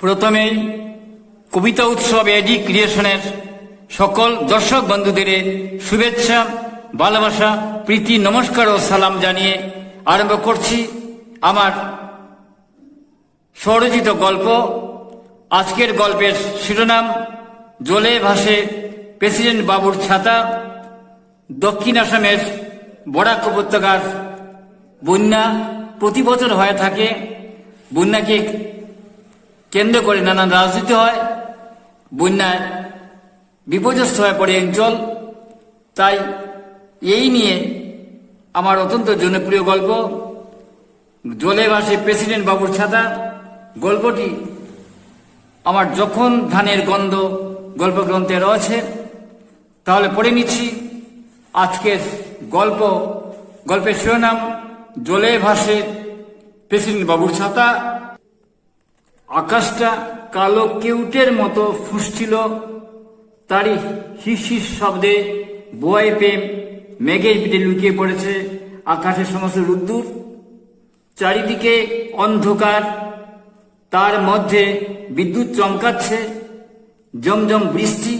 প্রথমেই কবিতা উৎসব এডি ক্রিয়েশনের সকল দর্শক বন্ধুদের শুভেচ্ছা, ভালোবাসা, প্রীতি, নমস্কার ও সালাম জানিয়ে আরম্ভ করছি আমার স্বরচিত গল্প। আজকের গল্পের শিরোনাম, জলে ভাসে প্রেসিডেন্ট বাবুর ছাতা, দক্ষিণ আসামের বরাক উপত্যকার বন্যা প্রতি বছর হয়ে থাকে। বন্যাকে কেন্দ্র করে নানান রাজনীতি হয়, বন্যায় বিপর্যস্ত হয়ে পড়ে অঞ্চল তাই এই নিয়ে আমার অত্যন্ত জনপ্রিয় গল্প, জলে ভাসে প্রেসিডেন্ট বাবুর ছাতা। গল্পটি আমার যখন ধানের গন্ধ গল্পগ্রন্থে রয়েছে, তাহলে পড়ে নিচ্ছি আজকের গল্প। গল্পের শিরোনাম, জলে ভাসে প্রেসিডেন্ট বাবুর ছাতা। আকাশটা কালো কেউটের মতো ফুসছিল। তারই হিস হিস শব্দে বোয়াই প্রেম মেঘের পিঠে লুকিয়ে পড়েছে আকাশের সমস্ত রুদ্দুর। চারিদিকে অন্ধকার, তার মধ্যে বিদ্যুৎ চমকাচ্ছে, জমজম বৃষ্টি।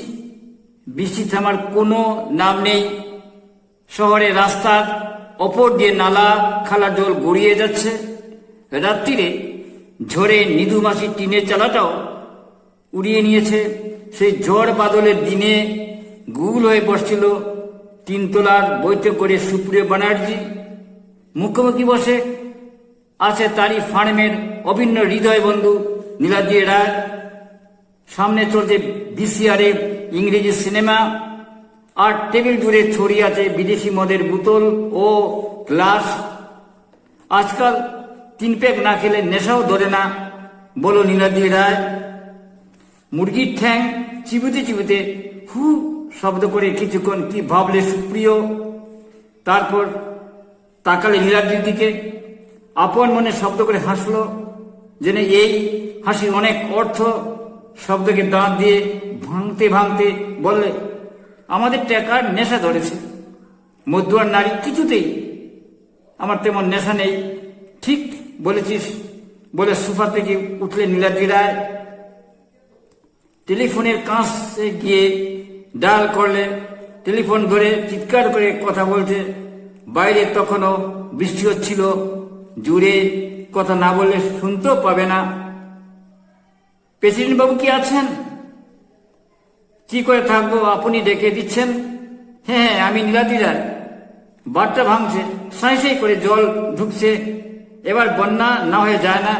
বৃষ্টি থামার কোনো নাম নেই। শহরের রাস্তার ওপর দিয়ে নালা খালা জল গড়িয়ে যাচ্ছে। রাত্রিরে ঝড়ে নিধু মাসির টিনের চালাটাও উড়িয়ে নিয়েছে। সেই ঝড় বাদলের দিনে গুগল হয়ে বসছিল তিনতলার বৈঠক করে সুপ্রিয় ব্যানার্জি। মুখোমুখি বসে আছে তারই ফার্মের অভিন্ন হৃদয় বন্ধু নীলাদ্রি রায়। সামনে চলছে বিসিআরে ইংরেজি সিনেমা আর টেবিল জুড়ে ছড়িয়ে আছে বিদেশি মদের বোতল ও গ্লাস। আজকাল তিন প্যাক না খেলে নেশাও ধরে না। বলো নীলাদ্রি রায়। মুরগির ঠ্যাং চিবুতে চিবুতে হু শব্দ করে কিছুক্ষণ কি ভাবলে সুপ্রিয়। তারপর তাকালে নীলাদ্রির দিকে। আপন মনে শব্দ করে হাসলো, যেন এই হাসির অনেক অর্থ শব্দকে দাঁত দিয়ে ভাঙতে ভাঙতে বললে, আমাদের টাকার নেশা ধরেছে। মধ্যুয়ার নারী কিছুতেই আমার তেমন নেশা নেই। ঠিক বলেছিস, বলে সোফা থেকে উঠলে নীলাদ্রি রায় টেলিফোনের কাছে গিয়ে ডাল করলে, টেলিফোন ধরে চিৎকার করে কথা বলছে বাইরে তখনও বৃষ্টি হচ্ছিল, জুড়ে কথা না বললে শুনতেও পাবে না। প্রেসিডেন্ট বাবু কি আছেন? কি করে থাকব আপনি ডেকে দিচ্ছেন? হ্যাঁ হ্যাঁ আমি নীলাদি রায় বারটা ভাঙছে সাঁই করে জল ঢুকছে। এবার বন্যা না হয়ে যায় না।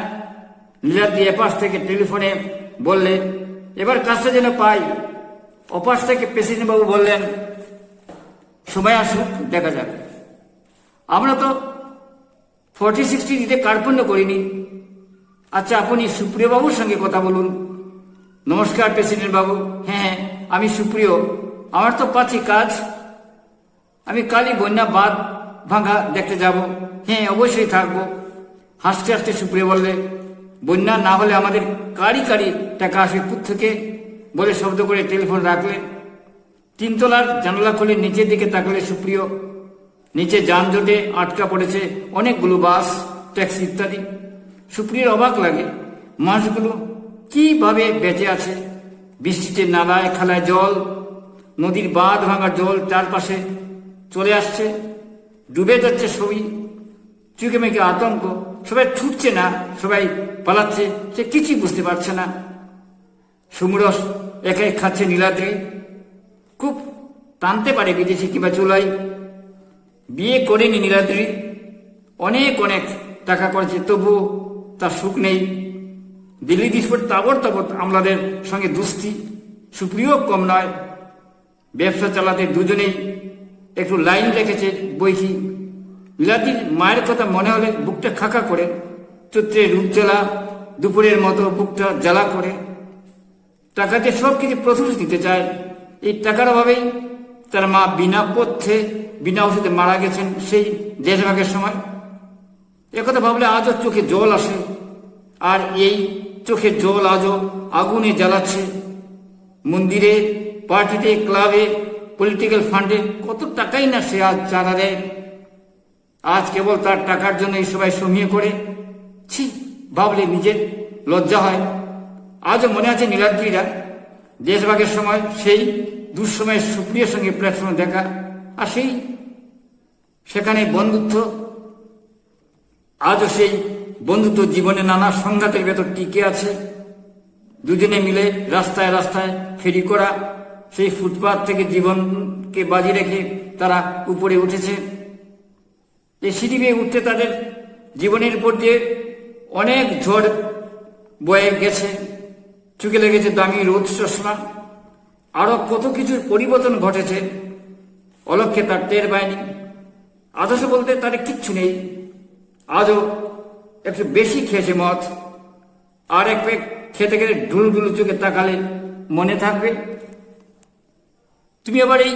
নীলাদ্রি এপাশ থেকে টেলিফোনে বললে, এবার কাজটা যেন পাই। অপাশ থেকে বাবু বললেন, সময় আসুক, দেখা যাক। আমরা তো ফর্টি সিক্সটি দিতে কার্পণ্য করিনি। আচ্ছা আপনি সুপ্রিয় বাবুর সঙ্গে কথা বলুন। নমস্কার প্রেসিডেন্ট বাবু হ্যাঁ হ্যাঁ আমি সুপ্রিয়। আমার তো পাচ্ছি কাজ। আমি কালই বন্যা বাদ ভাঙা দেখতে যাব। হ্যাঁ অবশ্যই থাকব। হাসতে হাসতে সুপ্রিয় বললে বন্যা না হলে আমাদের কারি কারি টাকা আসবে পুত থেকে? বলে শব্দ করে টেলিফোন রাখলে। তিনতলার জানলা খুলে নিচের দিকে তাকলে সুপ্রিয়, নিচে যানজটে আটকা পড়েছে অনেকগুলো বাস, ট্যাক্সি ইত্যাদি। সুপ্রিয়র অবাক লাগে, মানুষগুলো কীভাবে বেঁচে আছে? বৃষ্টিতে নালায় খালায় জল, নদীর বাঁধ ভাঙা জল চারপাশে চলে আসছে, ডুবে যাচ্ছে সবই। চুকে মেকে আতঙ্ক। সবাই ছুটছে না, সবাই পালাচ্ছে, সে কিছুই বুঝতে পারছে না। সুমরস একাই খাচ্ছে নীলাদ্রি খুব টানতে পারে বিদেশি কিংবা চুলাই বিয়ে করেনি নীলাদ্রি অনেক অনেক টাকা করেছে তবু তার সুখ নেই। দিল্লি দিসপর তাবর তাবর আমলাদের সঙ্গে দুস্তি সুপ্রিয় কম নয়। ব্যবসা চালাতে দুজনেই একটু লাইন রেখেছে বইকি নীলাদ্রির মায়ের কথা মনে হলে বুকটা খাকা করে, চৈত্রে রূপ জ্বালা, দুপুরের মতো বুকটা জ্বালা করে। টাকাতে সব কিছু প্রথম দিতে চায়। এই টাকার অভাবেই তার মা বিনা পথ্যে বিনা ওষুধে মারা গেছেন সেই দেশভাগের সময়। একথা ভাবলে আজও চোখে জল আসে। আর এই চোখে জল আজও আগুনে জ্বালাচ্ছে। মন্দিরে, পার্টিতে, ক্লাবে, পলিটিক্যাল ফান্ডে কত টাকাই না সে আজ চাঁদা দেয়। আজ কেবল তার টাকার জন্য এই সবাই সমিয়ে করে। ছি, ভাবলে নিজের লজ্জা হয়। আজও মনে আছে নীলাদ্রিরা। দেশভাগের সময় সেই দুঃসময়ের সুপ্রিয়ের সঙ্গে প্ল্যাটফর্মে দেখা আর সেই সেখানে বন্ধুত্ব। আজও সেই বন্ধুত্ব জীবনে নানা সংঘাতের ভেতর টিকে আছে। দুজনে মিলে রাস্তায় রাস্তায় ফেরি করা, সেই ফুটপাথ থেকে জীবনকে বাজি রেখে তারা উপরে উঠেছে। এই সিঁড়ি বেয়ে উঠতে তাদের জীবনের উপর দিয়ে অনেক ঝড় বয়ে গেছে, চুকে লেগেছে দামি রোদ চশমা। আরও কত কিছুর পরিবর্তন ঘটেছে অলক্ষে তার টের পায়নি। আদর্শ বলতে তার কিচ্ছু নেই। আজও একটু বেশি খেয়েছে মদ। আর এক পেক খেতে গেলে ডুলু ডুলু চোখে তাকালে মনে থাকবে। তুমি আবার এই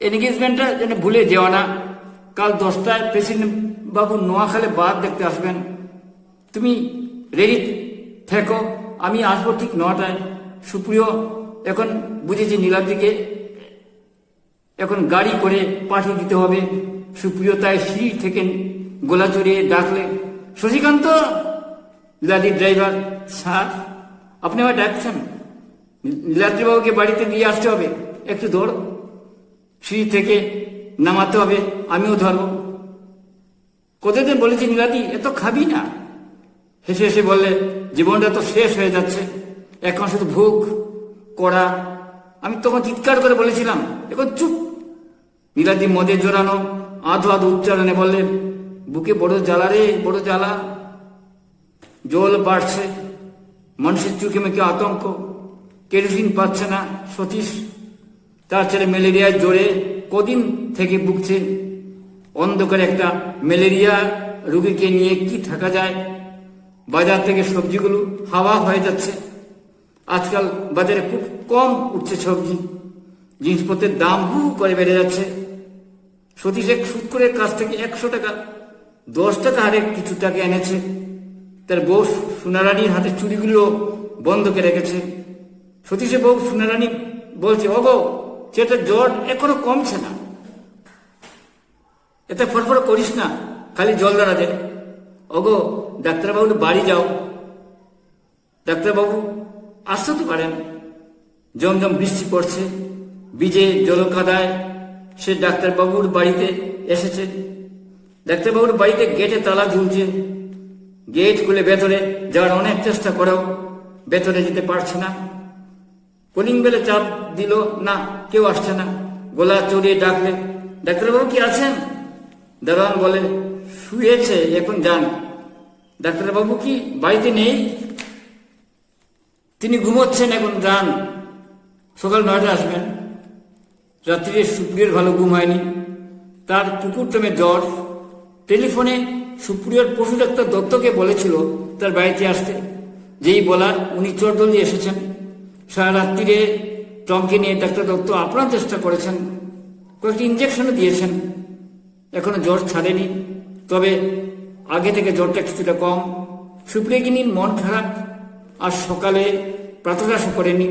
এনগেজমেন্টটা যেন ভুলে যেও না। কাল দশটায় প্রেসিডেন্ট বাবু নোয়াখালে বাদ দেখতে আসবেন। তুমি রেডি থেকো। আমি আসব ঠিক নটায়। সুপ্রিয়, এখন বুঝেছি নীলাদ্রিকে এখন গাড়ি করে পাঠিয়ে দিতে হবে। সুপ্রিয় তাই সিঁড়ি থেকে গোলা চড়িয়ে ডাকলে, শশীকান্ত, নীলাদ্রির ড্রাইভার স্যার, আপনি আমার ডাকছেন? নীলাদ্রিবাবুকে বাড়িতে দিয়ে আসতে হবে। একটু দৌড়। সিঁড়ি থেকে নামাতে হবে, আমিও ধরবো। কতদিন বলেছি নীলাদি এত খাবি না। হেসে হেসে বললে, জীবনটা তো শেষ হয়ে যাচ্ছে। এখন শুধু ভুক কড়া। আমি তখন চিৎকার করে বলেছিলাম, এখন চুপ। নীলাদি মদে জোরানো, আধো আধো উচ্চারণে বললেন বুকে বড় জ্বালা রে, বড় জ্বালা। জল বাড়ছে, মানুষের চোখে মুখে আতঙ্ক। কেরোসিন পাচ্ছে না, সতীশ। তার ছেলে ম্যালেরিয়ায় জোরে কদিন থেকে ভুগছে? অন্ধকারে একটা ম্যালেরিয়া রুগীকে নিয়ে কি থাকা যায়? বাজার থেকে সবজিগুলো হাওয়া হয়ে যাচ্ছে। আজকাল বাজারে খুব কম উঠছে সবজি। জিনিসপত্রের দাম হু করে বেড়ে যাচ্ছে। সতীশ এক সুদ করে কাছ থেকে একশো টাকা, দশ টাকা হারে কিছু টাকা এনেছে। তার বউ সোনারানীর হাতে চুরিগুলো বন্ধকে রেখেছে। সতীশে বউ সোনারানী বলছে অগো সেটা জ্বর এখনও কমছে না। এতে ফরফর করিস না, খালি জল দাঁড়া দে। ওগো, ডাক্তারবাবুর বাড়ি যাও। ডাক্তারবাবু, আসতে তো পারেন। জমজম বৃষ্টি পড়ছে বীজে জল কাদায় সে ডাক্তারবাবুর বাড়িতে এসেছে। ডাক্তারবাবুর বাড়িতে গেটে তালা ঝুলছে। গেট খুলে ভেতরে যাওয়ার অনেক চেষ্টা করেও, ভেতরে যেতে পারছে না। কলিং বেলে চাপ দিল না। কেউ আসছে না। গোলা চড়িয়ে ডাকলে, ডাক্তারবাবু কি আছেন? দারোয়ান বলে, শুয়েছে, এখন যান। ডাক্তারবাবু কি বাড়িতে নেই? তিনি ঘুমোচ্ছেন এখন, যান। সকাল নয়টা আসবেন। রাত্রিরে সুপ্রিয়র ভালো ঘুম হয়নি। তার কুকুর টমে জ্বর। টেলিফোনে সুপ্রিয়র পশু ডাক্তার দত্তকে বলেছিল তার বাড়িতে আসতে। যেই বলার, উনি চটদলি এসেছেন। সারা রাত্রিরে টমকে নিয়ে ডাক্তার দত্ত আপ্রাণ চেষ্টা করেছেন। কয়েকটি ইঞ্জেকশনও দিয়েছেন। এখনও জ্বর ছাড়েনি। তবে আগে থেকে জ্বরটা কিছুটা কম। সুপ্রিয়গিনীর মন খারাপ। আর সকালে প্রাতরাশ করেনি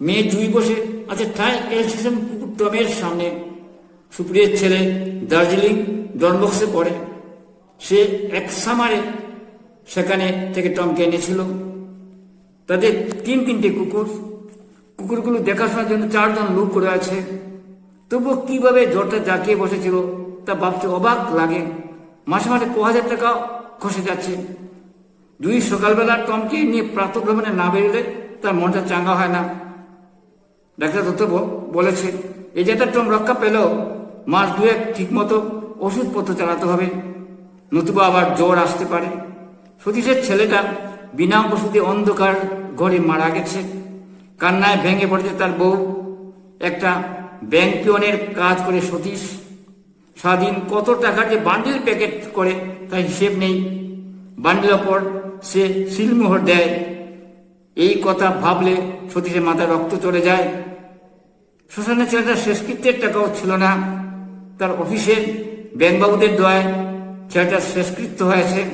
মেয়ে জুই বসে আছে ঠায় কুকুর টমের সামনে। সুপ্রিয়ের ছেলে দার্জিলিং ডনবক্সে পড়ে। সে এক সামারে সেখানে থেকে টমকে এনেছিল। তাদের তিন তিনটে কুকুর। কুকুরগুলো দেখাশোনার জন্য চারজন লোক করে আছে। তবুও কীভাবে জ্বরটা জাকিয়ে বসেছিল, তা ভাবতে অবাক লাগে। মাসে মাসে ক হাজার টাকা খসে যাচ্ছে। দুই সকালবেলা টমকে নিয়ে প্রাতভ্রমণে না বেরোলে তার মনটা চাঙ্গা হয় না। ডাক্তার দত্ত বলেছে এই যে টম রক্ষা পেলেও মাস দুয়েক ঠিক মতো ওষুধপত্র চালাতে হবে। নতুবা আবার জ্বর আসতে পারে। সতীশের ছেলেটা বিনা ওষুধে অন্ধকার ঘরে মারা গেছে। কান্নায় ভেঙে পড়েছে তার বউ। একটা ব্যাংক কাজ করে সতীশ। সারাদিন কত টাকার যে বান্ডিল প্যাকেট করে, তার হিসেব নেই। বান্ডিলের পর সে সিলমোহর দেয়। এই কথা ভাবলে সতীশের মাথায় রক্ত চলে যায়। শ্মশানের ছেলেটার শেষকৃত্যের টাকাও ছিল না। তার অফিসের ব্যাংকবাবুদের দয়ায় ছেলেটার শেষকৃত্য হয়েছে।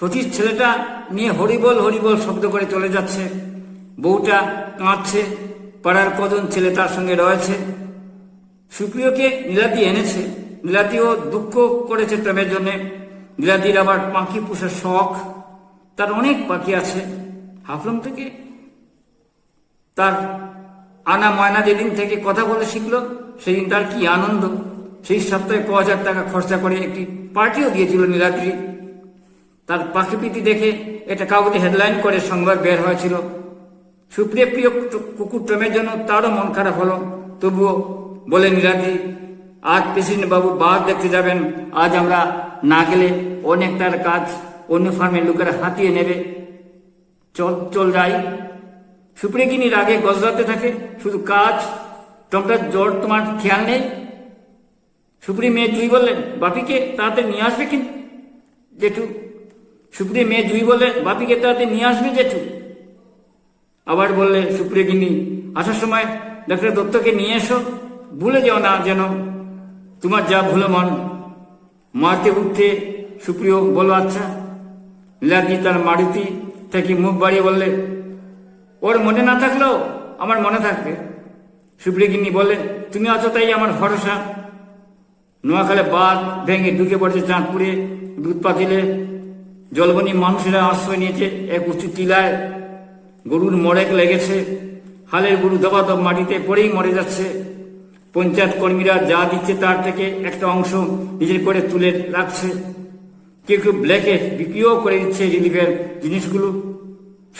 সতীশ ছেলেটা নিয়ে হরিবল হরিবল শব্দ করে চলে যাচ্ছে। বউটা কাঁদছে, পাড়ার কজন ছেলে তার সঙ্গে রয়েছে। সুপ্রিয়কে নীলাদি এনেছে। নীলাদিও দুঃখ করেছে প্রেমের জন্য। নীলাদির আবার পাখি পুষার শখ। তার অনেক পাখি আছে। হাফলং থেকে তার আনা ময়না যেদিন থেকে কথা বলে শিখলো, সেদিন তার কি আনন্দ। সেই সপ্তাহে ক হাজার টাকা খরচা করে একটি পার্টিও দিয়েছিল নীলাদ্রি। তার পাখিপিতি দেখে এটা কাগজে হেডলাইন করে সংবাদ বের হয়েছিল। সুপ্রিয় প্রিয় কুকুর প্রেমের জন্য তারও মন খারাপ হলো। তবুও বলে নীলাদ্রি আজ বাবু বাদ দেখতে যাবেন। আজ আমরা না গেলে অনেক তার কাজ অন্য ফার্মের লোকেরা হাতিয়ে নেবে। চল চল যাই। সুপ্রিয়গিনীর আগে গজরাতে থাকে। শুধু কাজ? টমটার জ্বর তোমার খেয়াল নেই? সুপ্রি মেয়ে জুই বললেন বাপিকে তাড়াতাড়ি নিয়ে আসবে কি? জেঠু। সুপ্রিয় মেয়ে জুই বললেন বাপিকে তাড়াতাড়ি নিয়ে আসবে জেঠু। আবার বললে সুপ্রিয়গিনী আসার সময় ডাক্তার দত্তকে নিয়ে এসো। ভুলে যাও না যেন তোমার যা ভুলো মন। মারতে উঠতে সুপ্রিয় বলো আচ্ছা। লীলাদি তার মারুতি থেকে মুখ বাড়িয়ে বললে, ওর মনে না থাকলেও আমার মনে থাকবে। সুপ্রিয়গিনী বললেন তুমি আছো তাই আমার ভরসা। নোয়াখালে বাদ ভেঙে ঢুকে পড়ছে চাঁদপুরে, দুধ পাতিলে। জলবনী মানুষেরা আশ্রয় নিয়েছে এক উঁচু টিলায়। গরুর মরেক লেগেছে। হালের গরু দবাদব মাটিতে পড়েই মরে যাচ্ছে। পঞ্চায়েত কর্মীরা যা দিচ্ছে তার থেকে একটা অংশ নিজের করে তুলে রাখছে। কেউ কেউ ব্ল্যাকে বিক্রিও করে দিচ্ছে রিলিফের জিনিসগুলো।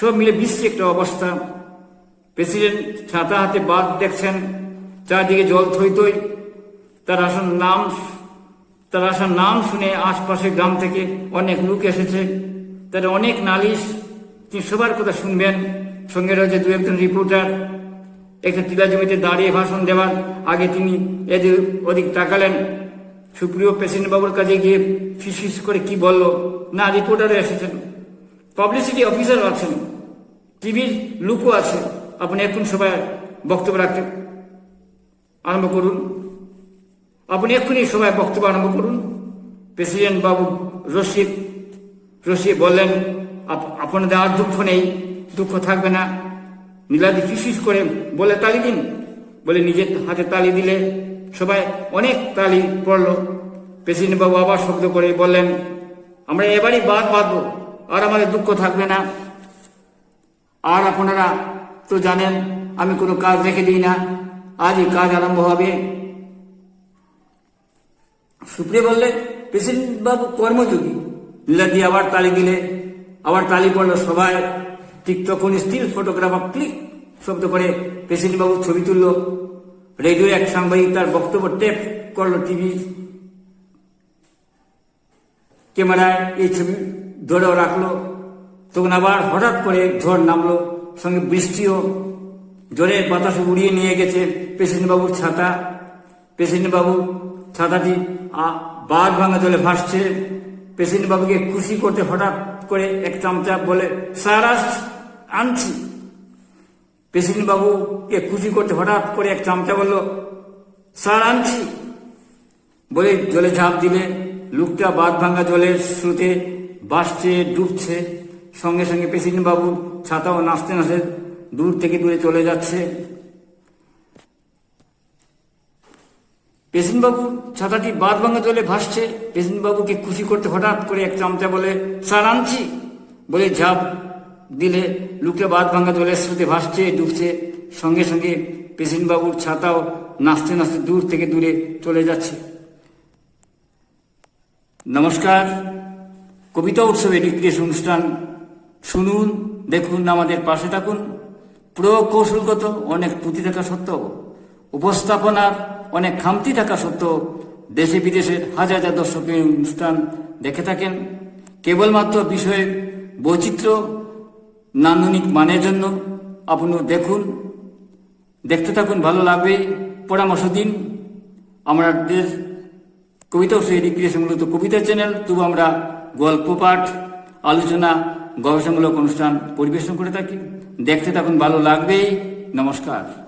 সব মিলে বিশ্বে একটা অবস্থা। প্রেসিডেন্ট ছাতা হাতে বাদ দেখছেন, চারদিকে জল থই থই। তার আসল নাম তার আসার নাম শুনে আশপাশের গ্রাম থেকে অনেক লোক এসেছে। তার অনেক নালিশ তিনি সবার কথা শুনবেন। সঙ্গে রয়েছে দু একজন রিপোর্টার একটা টিলা জমিতে দাঁড়িয়ে ভাষণ দেওয়ার আগে তিনি এদের অধিক তাকালেন। সুপ্রিয় প্রেসিডেন্ট বাবুর কাছে গিয়ে ফিস করে কি বলল, না রিপোর্টারও এসেছেন। পাবলিসিটি অফিসার আছেন। টিভির লুকও আছে। আপনি এখন সবাই বক্তব্য রাখতে আরম্ভ করুন। আপনি এক্ষুনি সবাই বক্তব্য আরম্ভ করুন। প্রেসিডেন্ট বাবু রশিদ রশিদ বললেন "আপ- আপনাদের আর দুঃখ নেই, দুঃখ থাকবে না। নীলাদি ফিসিস করে বলে তালি দিন। বলে নিজের হাতে তালি দিলে সবাই অনেক তালি পড়ল। প্রেসিডেন্ট বাবু আবার শব্দ করে বললেন, আমরা এবারই বাদ বাঁধবো, আর আমাদের দুঃখ থাকবে না। আর আপনারা তো জানেন, আমি কোনো কাজ রেখে দিই না। আজই কাজ আরম্ভ হবে। সুপ্রিয় বললে বাবু কর্মযোগী। লীলাদি আবার তালি দিলে আবার তালি পড়ল সবাই। ঠিক তখন স্টিল ফটোগ্রাফার ক্লিক শব্দ করে প্রেসিডেন্ট বাবু ছবি তুললো। রেডিও এক সাংবাদিক তার বক্তব্য টেপ করল টিভি ক্যামেরায়, এই ছবি ধরেও রাখল। তখন আবার হঠাৎ করে ঝড় নামলো, সঙ্গে বৃষ্টিও। জোরে বাতাস উড়িয়ে নিয়ে গেছে বাবুর ছাতা। বাবু ছাতাটি বাঘ ভাঙা জলে ভাসছে। প্রেসিডেন্ট বাবুকে খুশি করতে হঠাৎ করে এক চামচা বলে সারাস আনছি। প্রেসিডেন্ট বাবুকে খুশি করতে হঠাৎ করে এক চামচা বলল, স্যার, আনছি। বলে জলে ঝাঁপ দিলে লোকটা বাদ ভাঙ্গা জলের স্রোতে বাসছে ডুবছে। সঙ্গে সঙ্গে প্রেসিডেন্ট বাবু ছাতাও নাচতে নাচতে দূর থেকে দূরে চলে যাচ্ছে। প্রেসিডেন্ট বাবু ছাতাটি বাদ ভাঙা জলে ভাসছে। প্রেসিডেন্ট বাবুকে খুশি করতে হঠাৎ করে এক চামচা বলে, স্যার, আনছি। বলে ঝাঁপ দিলে লোকটা বাদ ভাঙা জলের স্রোতে ভাসছে, ডুবছে। সঙ্গে সঙ্গে প্রেসিডেন্ট বাবুর ছাতাও নাচতে নাচতে দূর থেকে দূরে চলে যাচ্ছে। নমস্কার। কবিতা উৎসবে রিক্রিয়েশ অনুষ্ঠান। শুনুন, দেখুন, আমাদের পাশে থাকুন। প্রকৌশলগত অনেক ত্রুটি থাকা সত্ত্বেও উপস্থাপনার অনেক খামতি থাকা সত্ত্বেও দেশে বিদেশের হাজার হাজার দর্শক এই অনুষ্ঠান দেখে থাকেন। কেবলমাত্র বিষয়ের বৈচিত্র্য নান্দনিক মানের জন্য আপনি দেখুন, দেখতে থাকুন, ভালো লাগবে। পরামর্শ দিন। আমাদের কবিতা উৎসব রিক্রিয়েশন মূলত কবিতা চ্যানেল তবু আমরা গল্প পাঠ, আলোচনা, গবেষণামূলক অনুষ্ঠান পরিবেশন করে থাকি। দেখতে থাকুন, ভালো লাগবেই নমস্কার।